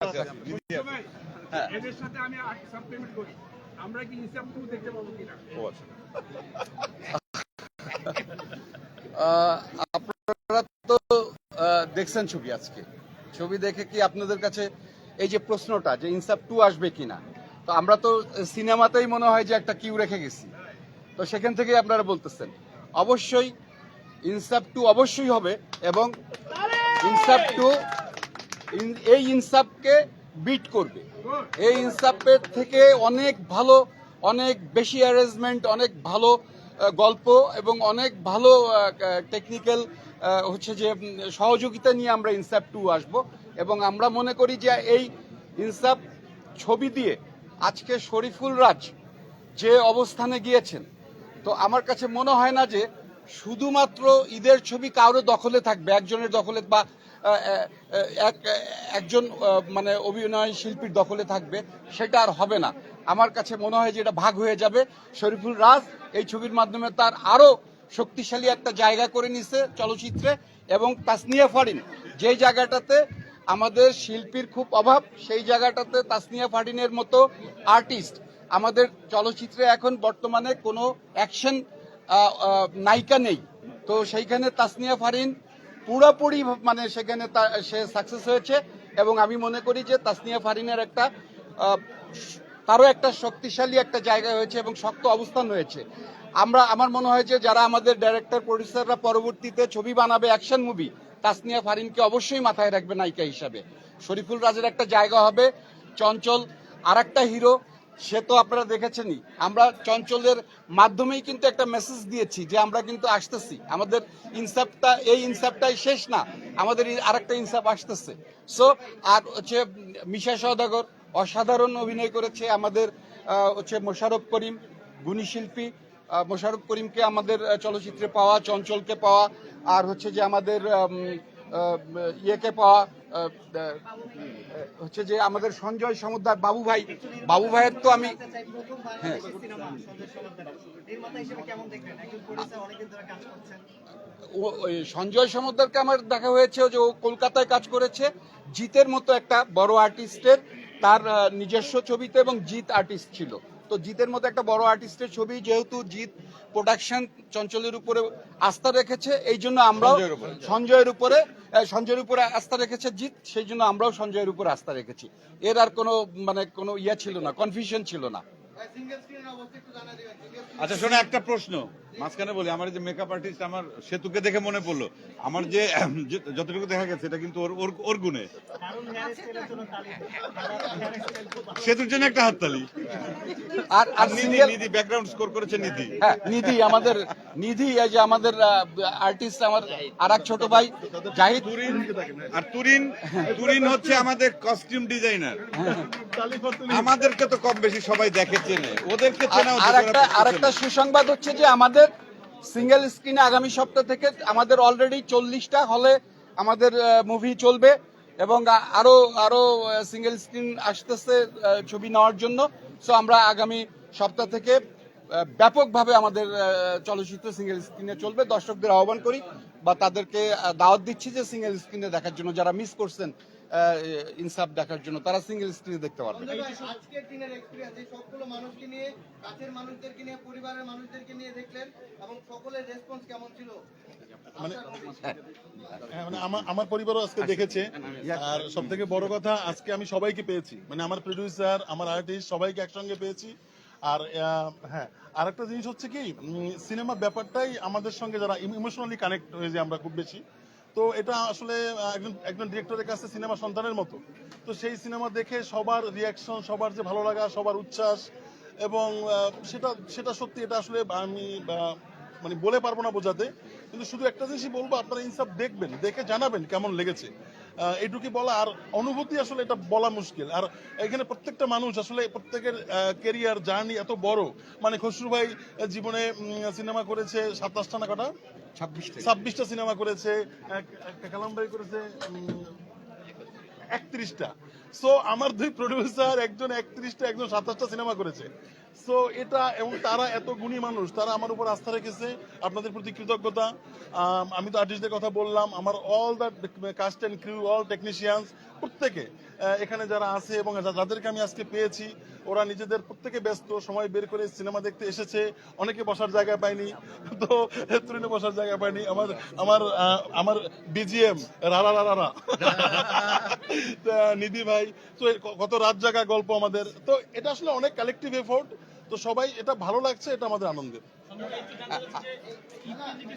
হ্যাঁ। এদের সাথে আমি সাপ্লিমেন্ট করি। আমরা কি হিসাব দেখতে পাবো কিনা? আচ্ছা। আহ, আপনারা তো দেখছেন ছবি আজকে। ছবি দেখে কি আপনাদের কাছে এই যে প্রশ্নটা যে ইনসাফ টু আসবে কিনা? তো আমরা তো সিনেমাতেই মনে হয় যে একটা কিউ রেখে গেছি। তো সেখান থেকেই আপনারা বলতেছেন। অবশ্যই ইনসাফ টু অবশ্যই হবে এবং ইনসাফ টু এই ইনসাফকে বিট করবে। এই ইনসাফের থেকে অনেক ভালো, অনেক বেশি অ্যারেঞ্জমেন্ট অনেক ভালো গল্প এবং অনেক ভালো টেকনিক্যাল হচ্ছে যে সহযোগিতা নিয়ে আমরা ইনসাফ টু আসব। এবং আমরা মনে করি যে এই ইনসাফ ছবি দিয়ে আজকে শরীফুল রাজ যে অবস্থানে গিয়েছেন, তো আমার কাছে মনে হয় না যে শুধুমাত্র ঈদের ছবি কারও দখলে থাকবে, একজনের দখলে বা এক একজন মানে অভিনয় শিল্পীর দখলে থাকবে, সেটা আর হবে না। আমার কাছে মনে হয় যে এটা ভাগ হয়ে যাবে। শরীফুল রাজ এই ছবির মাধ্যমে তার আরও শক্তিশালী একটা জায়গা করে নিছে চলচ্চিত্রে, এবং তাসনিয়া ফারিন যে জায়গাটাতে আমাদের শিল্পীর খুব অভাব, সেই জায়গাটাতে তাসনিয়া ফারিনের মতো আর্টিস্ট আমাদের চলচ্চিত্রে এখন বর্তমানে কোনো অ্যাকশন নায়িকা নেই। তো সেইখানে তাসনিয়া ফারিন পুরোপুরি মানে সেখানে সে সাকসেস হয়েছে এবং আমি মনে করি যে তাসনিয়া ফারিনের একটা তারও একটা শক্তিশালী একটা জায়গা হয়েছে এবং শক্ত অবস্থান হয়েছে। আমরা, আমার মনে হয় যে যারা আমাদের ডাইরেক্টর প্রডিউসাররা পরবর্তীতে ছবি বানাবে অ্যাকশন মুভি তাসনিয়া ফারিনকে অবশ্যই মাথায় রাখবে নায়িকা হিসাবে। শরীফুল রাজের একটা জায়গা হবে, চঞ্চল আর একটা হিরো সে তো আপনারা দেখেছেনই। আমরা চঞ্চলের মাধ্যমেই কিন্তু একটা মেসেজ দিয়েছি যে আমরা কিন্তু আসতেছি। আমাদের ইনসাফটা, এই ইনসাফটাই শেষ না, আমাদের আরেকটা ইনসাফ আসতেছে। সো আর হচ্ছে মিশা সওদাগর অসাধারণ অভিনয় করেছে আমাদের হচ্ছে মোশারফ করিম, গুণী শিল্পী। মোশারফ করিমকে আমাদের চলচ্চিত্রে পাওয়া, চঞ্চলকে পাওয়া, আর হচ্ছে যে আমাদের ইয়েকে পাওয়া হচ্ছে যে আমাদের সঞ্জয় সমুদ্র বাবু ভাই, বাবু ভাইয়ের তো আমি হ্যাঁ। সঞ্জয় সমুদ্রকে আমার দেখা হয়েছে, যে ও কলকাতায় কাজ করেছে জিতের মতো একটা বড় আর্টিস্টের তার নিজস্ব ছবিতে এবং জিত আর্টিস্ট ছিল তো জিতের মতো একটা বড় আর্টিস্টের ছবি, যেহেতু জিত প্রোডাকশন চঞ্চলের উপরে আস্থা রেখেছে এই জন্য আমরাও সঞ্জয়ের উপরে। সঞ্জয়ের উপরে আহ, সঞ্জয়ের উপরে আস্থা রেখেছে জিত সেই জন্য আমরাও সঞ্জয়ের উপরে আস্থা রেখেছি। এর আর কোনো মানে কোনো ইয়ে ছিল না কনফিউশন ছিল না। আচ্ছা শোনো একটা প্রশ্ন। মাঝখানে বলি আমার যে মেকআপ আর্টিস্ট আমার সেতুকে দেখে মনে পড়ল। আমার যে যতটুকু দেখা গেছে এটা কিন্তু ওর ওর- গুণে। সেতুর জন্য একটা হাততালি। আর আর আর নিধি নিধি ব্যাকগ্রাউন্ড স্কোর করেছে নিধি। হ্যাঁ নিধি আমাদের নিধি এই যে আমাদের আর্টিস্ট আমার আর এক ছোট ভাই জাহিদ। তুরিন আর তুরিন তুরিন হচ্ছে আমাদের কস্টিউম ডিজাইনার আমাদেরকে তো কম বেশি সবাই দেখে চেনে। ওদেরকে চেনা আর একটা আর একটা সুসংবাদ হচ্ছে যে আমাদের সিঙ্গেল স্ক্রিনে আগামী সপ্তাহ থেকে আমাদের অলরেডি চল্লিশটা হলে আমাদের মুভি চলবে এবং আরও আরও সিঙ্গেল স্ক্রিন আসতেছে ছবি নেওয়ার জন্য। সো আমরা আগামী সপ্তাহ থেকে ব্যাপকভাবে আমাদের চলচ্চিত্র সিঙ্গেল স্ক্রিনে চলবে। দর্শকদের আহ্বান করি বা তাদেরকে দাওয়াত দিচ্ছি যে সিঙ্গেল স্ক্রিনে দেখার জন্য যারা মিস করছেন ইনসাফ দেখার জন্য। তারা সিঙ্গেল স্ক্রিনে দেখতে পারবে। আজকের দিনের এক্সপিরিয়েন্স এই সবগুলো মানুষকে নিয়ে কাছের মানুষদেরকে নিয়ে পরিবারের মানুষদেরকে নিয়ে দেখলেন এবং সকলের রেসপন্স কেমন ছিল? মানে হ্যাঁ, মানে আমার আমার পরিবারও আজকে দেখেছে। আর সব থেকে বড় কথা আজকে আমি সবাইকে পেয়েছি। মানে আমার প্রডিউসার আমার আর্টিস্ট সবাইকে একসঙ্গে পেয়েছি। আর হ্যাঁ আর একটা জিনিস হচ্ছে কি সিনেমা ব্যাপারটাই আমাদের সঙ্গে যারা ইমোশনালি কানেক্ট হয়ে যায় আমরা খুব বেশি। তো এটা আসলে একজন একজন ডিরেক্টরের কাছে সিনেমা সন্তানের মতো। তো সেই সিনেমা দেখে সবার রিয়াকশন সবার যে ভালো লাগা, সবার উচ্ছ্বাস এবং সেটা সেটা সত্যি এটা আসলে আমি মানে বলে পারব না বোঝাতে। কিন্তু শুধু একটা জিনিসই বলব আপনারা ইনসাফ দেখবেন দেখে জানাবেন কেমন লেগেছে। আহ, এইটুকুই বলা আর অনুভূতি আসলে এটা বলা মুশকিল। আর এখানে প্রত্যেকটা মানুষ আসলে প্রত্যেকের কেরিয়ার জার্নি এত বড়। মানে খসরু ভাই জীবনে সিনেমা করেছে সাতাশটা না কটা? ছাব্বিশটা। ছাব্বিশটা সিনেমা করেছে একটা কালাম ভাই করেছে একত্রিশটা। সো আমার দুই প্রডিউসার একজন একত্রিশটা, একজন সাতাশটা সিনেমা করেছে। সো এটা এবং তারা এত গুণী মানুষ, তারা আমার উপর আস্থা রেখেছে, আপনাদের প্রতি কৃতজ্ঞতা। আমি তো আর্টিস্টদের কথা বললাম, আমার all the cast and crew all technicians প্রত্যেকে এখানে যারা আছে এবং যাদেরকে আমি আজকে পেয়েছি ওরা নিজেদের প্রত্যেকে ব্যস্ত সময় বের করে সিনেমা দেখতে এসেছে। অনেকে বসার জায়গা পায়নি। তো তুরিনে বসার জায়গা পায়নি। আমার আমার আমার বিজিএম রারা রারা তা নিধি ভাই তো কত রাত জাগা গল্প আমাদের। তো এটা আসলে অনেক কালেকটিভ এফোর্ট তো সবাই এটা ভালো লাগছে এটা আমাদের আনন্দের।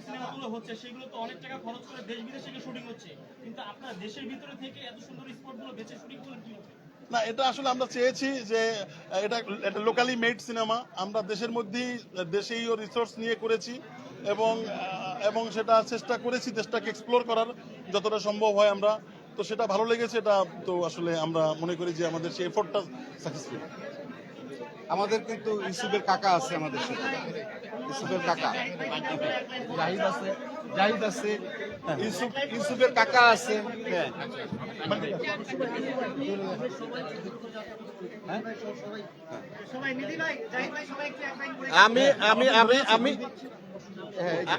সিনেমাগুলো হচ্ছে সেগুলো তো অনেক টাকা খরচ করে দেশ বিদেশে শুটিং হচ্ছে। কিন্তু আপনার দেশের ভিতরে থেকে এত সুন্দর স্পটগুলো বেছে শুটিং করলেন কি না এটা আসলে আমরা চেয়েছি যে এটা এটা লোকালি মেড সিনেমা আমরা দেশের মধ্যেই আহ, দেশেই রিসোর্স নিয়ে করেছি এবং এবং সেটা চেষ্টা করেছি দেশটাকে এক্সপ্লোর করার যতটা সম্ভব হয় আমরা। তো সেটা ভালো লেগেছে এটা তো আসলে আমরা মনে করি যে আমাদের সেই এফোর্টটা সাকসেসফুল আমাদের কিন্তু ইউসুফের কাকা আছে আমাদের সাথে। ইউসুফের কাকা। জাহিদ আছে জাহিদ আছে ইউসুফ ইউসুফের কাকা আছে। হ্যাঁ আমি আমি আমি আমি